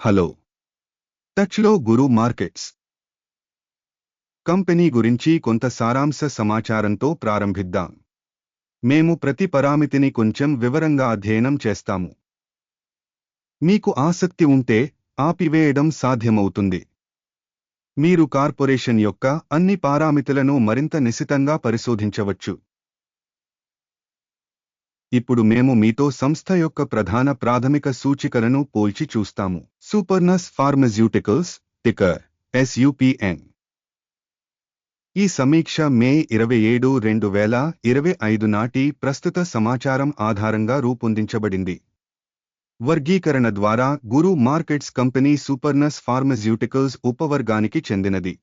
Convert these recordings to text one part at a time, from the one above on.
Hello. టచ్లో గురు markets. Company గురించి కొంత సారాంశ సమాచారంతో ప్రారంభిద్దాం. మేము ప్రతి పరామితిని కొంచెం వివరంగా అధ్యయనం చేస్తాము. మీకు ఆసక్తి ఉంటే ఆపివేయడం సాధ్యమవుతుంది. మీరు కార్పొరేషన్ యొక్క అన్ని పారామితులను మరింత నిశితంగా పరిశోధించవచ్చు. ఇప్పుడు మేము మీతో సంస్థ యొక్క ప్రధాన ప్రాథమిక సూచికలను పోల్చి చూస్తాము. సూపర్నస్ ఫార్మస్యూటికల్స్ టికర్ ఎస్యుపిఎన్ ఈ సమీక్ష మే ఇరవై ఏడు రెండు వేల ఇరవై ఐదు నాటి ప్రస్తుత సమాచారం ఆధారంగా రూపొందించబడింది. వర్గీకరణ ద్వారా Guru markets company Supernus pharmaceuticals ఉపవర్గానికి చెందినది.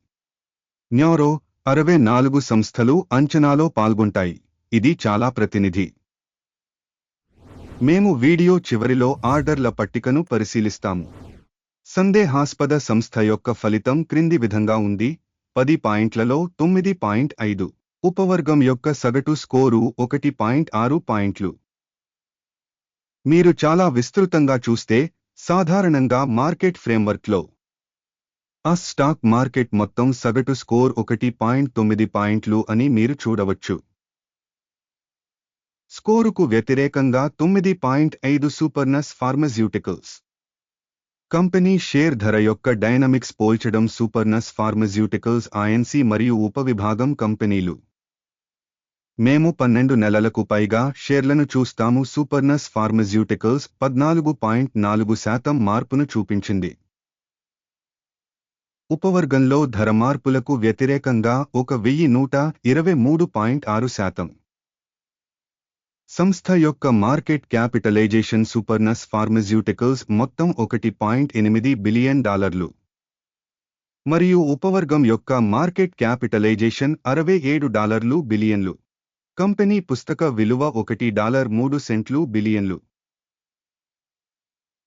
న్యూరో అరవై నాలుగు సంస్థలు అంచనాలో పాల్గొంటాయి. ఇది చాలా ప్రతినిధి. మేము వీడియో చివరిలో ఆర్డర్ల పట్టికను పరిశీలిస్తాము. సందేహాస్పద సంస్థ యొక్క ఫలితం క్రింది విధంగా ఉంది. పది పాయింట్లలో తొమ్మిది పాయింట్ ఐదు. ఉపవర్గం యొక్క సగటు స్కోరు ఒకటి పాయింట్ ఆరు పాయింట్లు. మీరు చాలా విస్తృతంగా చూస్తే సాధారణంగా మార్కెట్ ఫ్రేమ్వర్క్లో. ఆ స్టాక్ మార్కెట్ మొత్తం సగటు స్కోర్ ఒకటి పాయింట్ తొమ్మిది పాయింట్లు అని మీరు చూడవచ్చు. స్కోరుకు వ్యతిరేకంగా తొమ్మిది పాయింట్ ఐదు సూపర్నస్ ఫార్మస్యూటికల్స్. కంపెనీ షేర్ ధర యొక్క డైనమిక్స్ పోల్చడం సూపర్నస్ ఫార్మస్యూటికల్స్ ఐఎన్సీ మరియు ఉపవిభాగం కంపెనీలు. మేము పన్నెండు నెలలకు పైగా షేర్లను చూస్తాము. సూపర్నస్ ఫార్మస్యూటికల్స్ పద్నాలుగు పాయింట్ నాలుగు శాతం మార్పును చూపించింది. ఉపవర్గంలో ధర మార్పులకు వ్యతిరేకంగా ఒక వెయ్యి నూట ఇరవై మూడు పాయింట్ ఆరు శాతం. సంస్థ యొక్క మార్కెట్ క్యాపిటలైజేషన్ సూపర్నస్ ఫార్మస్యూటికల్స్ మొత్తం ఒకటి పాయింట్ ఎనిమిది బిలియన్ డాలర్లు. మరియు ఉపవర్గం యొక్క మార్కెట్ క్యాపిటలైజేషన్ అరవై ఏడు డాలర్లు బిలియన్లు. కంపెనీ పుస్తక విలువ ఒకటి డాలర్ మూడు సెంట్లు బిలియన్లు.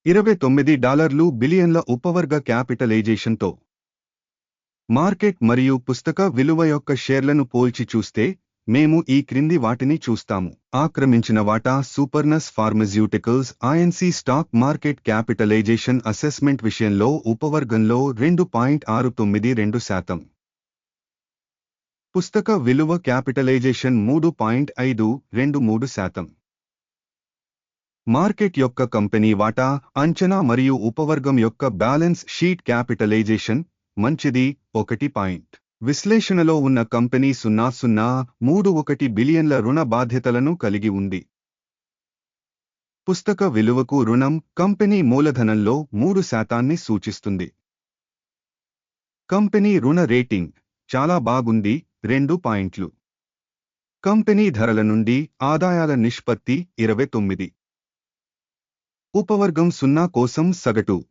ఇరవై తొమ్మిది డాలర్లు బిలియన్ల ఉపవర్గ క్యాపిటలైజేషన్తో. మార్కెట్ మరియు పుస్తక విలువ యొక్క షేర్లను పోల్చి చూస్తే మేము ఈ క్రింది వాటిని చూస్తాము. ఆక్రమించిన వాటా Supernus pharmaceuticals INC stock market capitalisation assessment విషయంలో ఉపవర్గంలో రెండు పాయింట్ ఆరు తొమ్మిది రెండు శాతం. పుస్తక విలువ క్యాపిటలైజేషన్ మూడు పాయింట్ ఐదు రెండు మూడు శాతం. మార్కెట్ యొక్క కంపెనీ వాటా అంచనా మరియు ఉపవర్గం యొక్క బ్యాలెన్స్ షీట్ క్యాపిటలైజేషన్ మంచిది ఒకటి పాయింట్. విశ్లేషణలో ఉన్న కంపెనీ సున్నా సున్నా మూడు ఒకటి బిలియన్ల రుణ బాధ్యతలను కలిగి ఉంది. పుస్తక విలువకు రుణం కంపెనీ మూలధనంలో మూడు శాతాన్ని సూచిస్తుంది. కంపెనీ రుణ రేటింగ్ చాలా బాగుంది రెండు పాయింట్లు. కంపెనీ ధరల నుండి ఆదాయాల నిష్పత్తి ఇరవై తొమ్మిది. ఉపవర్గం సున్నా కోసం సగటు.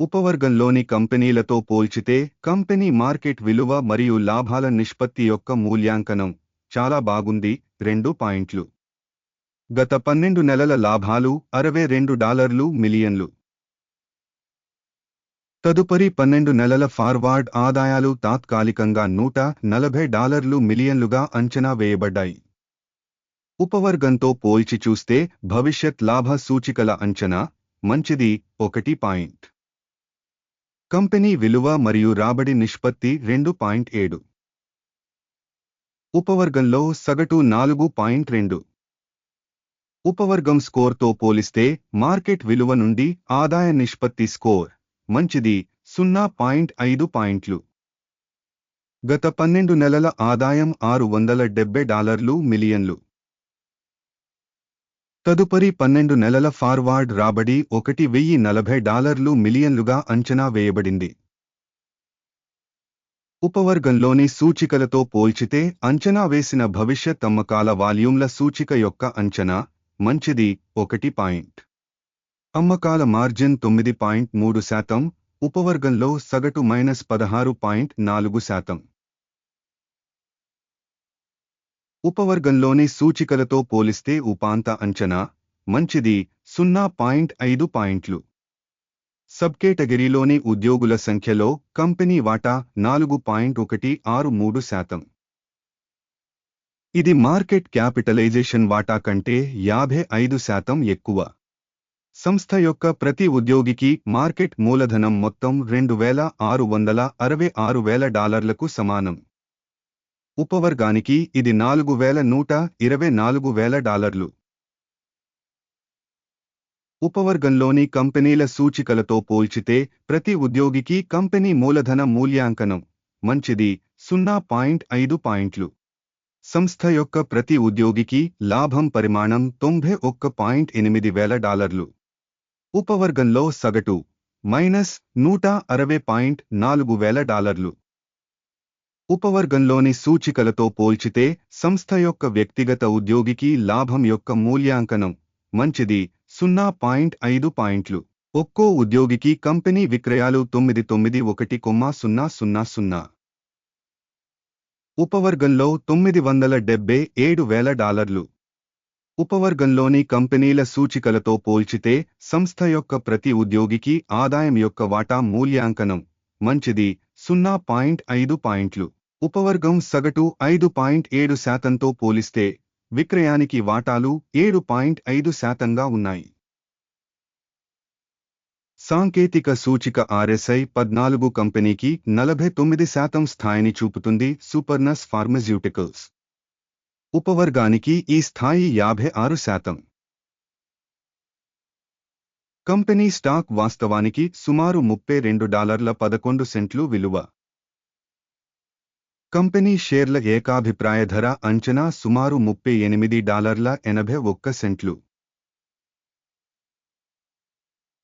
ఉపవర్గంలోని కంపెనీలతో పోల్చితే కంపెనీ మార్కెట్ విలువ మరియు లాభాల నిష్పత్తి యొక్క మూల్యాంకనం చాలా బాగుంది. రెండు పాయింట్లు. గత పన్నెండు నెలల లాభాలు అరవై రెండు డాలర్లు మిలియన్లు. తదుపరి పన్నెండు నెలల ఫార్వార్డ్ ఆదాయాలు తాత్కాలికంగా నూట నలభై డాలర్లు మిలియన్లుగా అంచనా వేయబడ్డాయి. ఉపవర్గంతో పోల్చి చూస్తే భవిష్యత్ లాభ సూచికల అంచనా మంచిది. ఒకటి పాయింట్. కంపెనీ విలువ మరియు రాబడి నిష్పత్తి రెండు పాయింట్ ఏడు. ఉపవర్గంలో సగటు నాలుగు పాయింట్ రెండు. ఉపవర్గం స్కోర్తో పోలిస్తే మార్కెట్ విలువ నుండి ఆదాయ నిష్పత్తి స్కోర్ మంచిది సున్నా పాయింట్ ఐదు పాయింట్లు. గత పన్నెండు నెలల ఆదాయం ఆరు వందల డెబ్బై డాలర్లు మిలియన్లు. తదుపరి పన్నెండు నెలల ఫార్వార్డ్ రాబడి ఒకటి వెయ్యి నలభై డాలర్లు మిలియన్లుగా అంచనా వేయబడింది. ఉపవర్గంలోని సూచికలతో పోల్చితే అంచనా వేసిన భవిష్యత్ అమ్మకాల వాల్యూమ్ల సూచిక యొక్క అంచనా మంచిది ఒకటి పాయింట్. అమ్మకాల మార్జిన్ తొమ్మిది పాయింట్ మూడు శాతం ఉపవర్గంలో సగటు మైనస్ పదహారు పాయింట్ నాలుగు శాతం. ఉపవర్గంలోని సూచికలతో పోలిస్తే ఉపాంత అంచనా మంచిది సున్నా పాయింట్ ఐదు పాయింట్లు. సబ్కేటగిరీలోని ఉద్యోగుల సంఖ్యలో కంపెనీ వాటా నాలుగు పాయింట్ ఒకటి ఆరు మూడు శాతం. ఇది మార్కెట్ క్యాపిటలైజేషన్ వాటా కంటే యాభై ఐదు శాతం ఎక్కువ. సంస్థ యొక్క ప్రతి ఉద్యోగికి మార్కెట్ మూలధనం మొత్తం రెండు వేల ఆరు వందల అరవై ఆరు వేల డాలర్లకు సమానం. ఉపవర్గానికి ఇది నాలుగు వేల నూట ఇరవై నాలుగు వేల డాలర్లు. ఉపవర్గంలోని కంపెనీల సూచికలతో పోల్చితే ప్రతి ఉద్యోగికి కంపెనీ మూలధన మూల్యాంకనం మంచిది సున్నా పాయింట్ ఐదు పాయింట్లు. సంస్థ యొక్క ప్రతి ఉద్యోగికి లాభం పరిమాణం తొంభై ఒక్క పాయింట్ ఎనిమిది వేల డాలర్లు. ఉపవర్గంలో సగటు మైనస్ నూట అరవై పాయింట్ నాలుగు వేల డాలర్లు. ఉపవర్గంలోని సూచికలతో పోల్చితే సంస్థ యొక్క వ్యక్తిగత ఉద్యోగికి లాభం యొక్క మూల్యాంకనం. మంచిది. సున్నా పాయింట్ ఐదు పాయింట్లు. ఒక్కో ఉద్యోగికి కంపెనీ విక్రయాలు తొమ్మిది తొమ్మిది ఒకటి కొమ్మా సున్నా సున్నా సున్నా. ఉపవర్గంలో తొమ్మిది వందల డెబ్బై ఏడు వేల డాలర్లు. ఉపవర్గంలోని కంపెనీల సూచికలతో పోల్చితే సంస్థ యొక్క ప్రతి ఉద్యోగికి ఆదాయం యొక్క వాటా మూల్యాంకనం. మంచిది. సున్నా పాయింట్ ఐదు పాయింట్లు. ఉపవర్గం సగటు ఐదు పాయింట్ ఏడు శాతంతో పోలిస్తే విక్రయానికి వాటాలు ఏడు పాయింట్ ఐదు శాతంగా ఉన్నాయి. సాంకేతిక సూచిక ఆర్ఎస్ఐ పద్నాలుగు కంపెనీకి నలభై తొమ్మిది శాతం స్థాయిని చూపుతుంది సూపర్నస్ ఫార్మస్యూటికల్స్. ఉపవర్గానికి ఈ స్థాయి యాభై ఆరు శాతం. కంపెనీ స్టాక్ వాస్తవానికి సుమారు ముప్పై రెండు డాలర్ల పదకొండు సెంట్లు విలువ. కంపెనీ షేర్ల ఏకాభిప్రాయ ధర అంచనా సుమారు ముప్పై ఎనిమిది డాలర్ల ఎనభై ఒక్క సెంట్లు.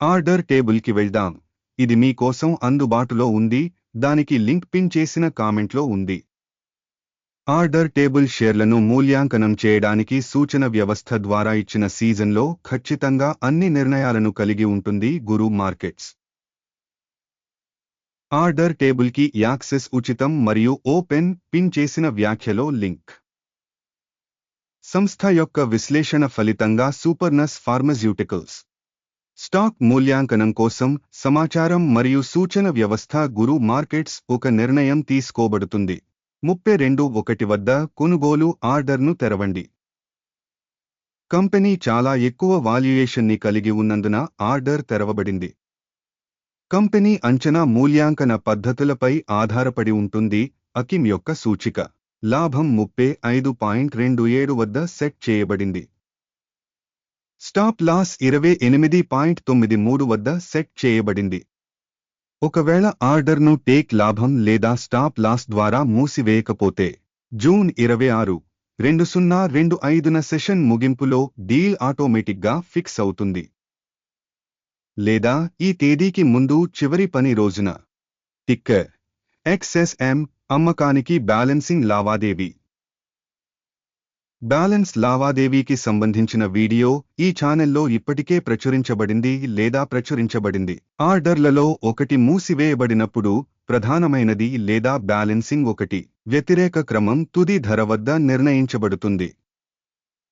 ఆర్డర్ టేబుల్కి వెళ్దాం. ఇది మీకోసం అందుబాటులో ఉంది. దానికి లింక్ పిన్ చేసిన కామెంట్లో ఉంది. ఆర్డర్ టేబుల్ షేర్లను మూల్యాంకనం చేయడానికి సూచన వ్యవస్థ ద్వారా ఇచ్చిన సీజన్లో ఖచ్చితంగా అన్ని నిర్ణయాలను కలిగి ఉంటుంది గురు మార్కెట్స్. ఆర్డర్ టేబుల్కి యాక్సెస్ ఉచితం మరియు ఓపెన్ పిన్ చేసిన వ్యాఖ్యలో లింక్. సంస్థ యొక్క విశ్లేషణ ఫలితంగా సూపర్నస్ ఫార్మస్యూటికల్స్. స్టాక్ మూల్యాంకనం కోసం సమాచారం మరియు సూచన వ్యవస్థ గురు మార్కెట్స్ ఒక నిర్ణయం తీసుకోబడుతుంది. ముప్పై రెండు ఒకటి వద్ద కొనుగోలు ఆర్డర్ను తెరవండి. కంపెనీ చాలా ఎక్కువ వాల్యుయేషన్ని కలిగి ఉన్నందున ఆర్డర్ తెరవబడింది. కంపెనీ అంచనా మూల్యాంకన పద్ధతులపై ఆధారపడి ఉంటుంది అకిమ్ యొక్క సూచిక. లాభం ముప్పై ఐదు పాయింట్ రెండు ఏడు వద్ద సెట్ చేయబడింది. స్టాప్ లాస్ ఇరవై ఎనిమిది పాయింట్ తొమ్మిది మూడు వద్ద సెట్ చేయబడింది. ఒకవేళ ఆర్డర్ను టేక్ లాభం లేదా స్టాప్ లాస్ ద్వారా మూసివేయకపోతే జూన్ ఇరవై ఆరు రెండు సున్నా రెండు ఐదున సెషన్ ముగింపులో డీల్ ఆటోమేటిక్గా ఫిక్స్ అవుతుంది. లేదా ఈ తేదీకి ముందు చివరి పని రోజున. టిక్కర్ ఎక్స్ఎస్ఎం అమ్మకానికి బ్యాలెన్సింగ్ లావాదేవీ. బ్యాలెన్స్ లావాదేవీకి సంబంధించిన వీడియో ఈ ఛానెల్లో ఇప్పటికే ప్రచురించబడింది లేదా ప్రచురించబడింది. ఆర్డర్లలో ఒకటి మూసివేయబడినప్పుడు ప్రధానమైనది లేదా బ్యాలెన్సింగ్ ఒకటి. వ్యతిరేక క్రమం తుది ధర వద్ద నిర్ణయించబడుతుంది.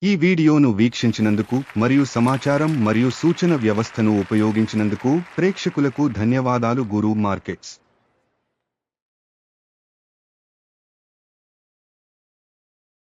ఈ వీడియోను వీక్షించినందుకు మరియు సమాచారం మరియు సూచన వ్యవస్థను ఉపయోగించినందుకు ప్రేక్షకులకు ధన్యవాదాలు గురు మార్కెట్స్.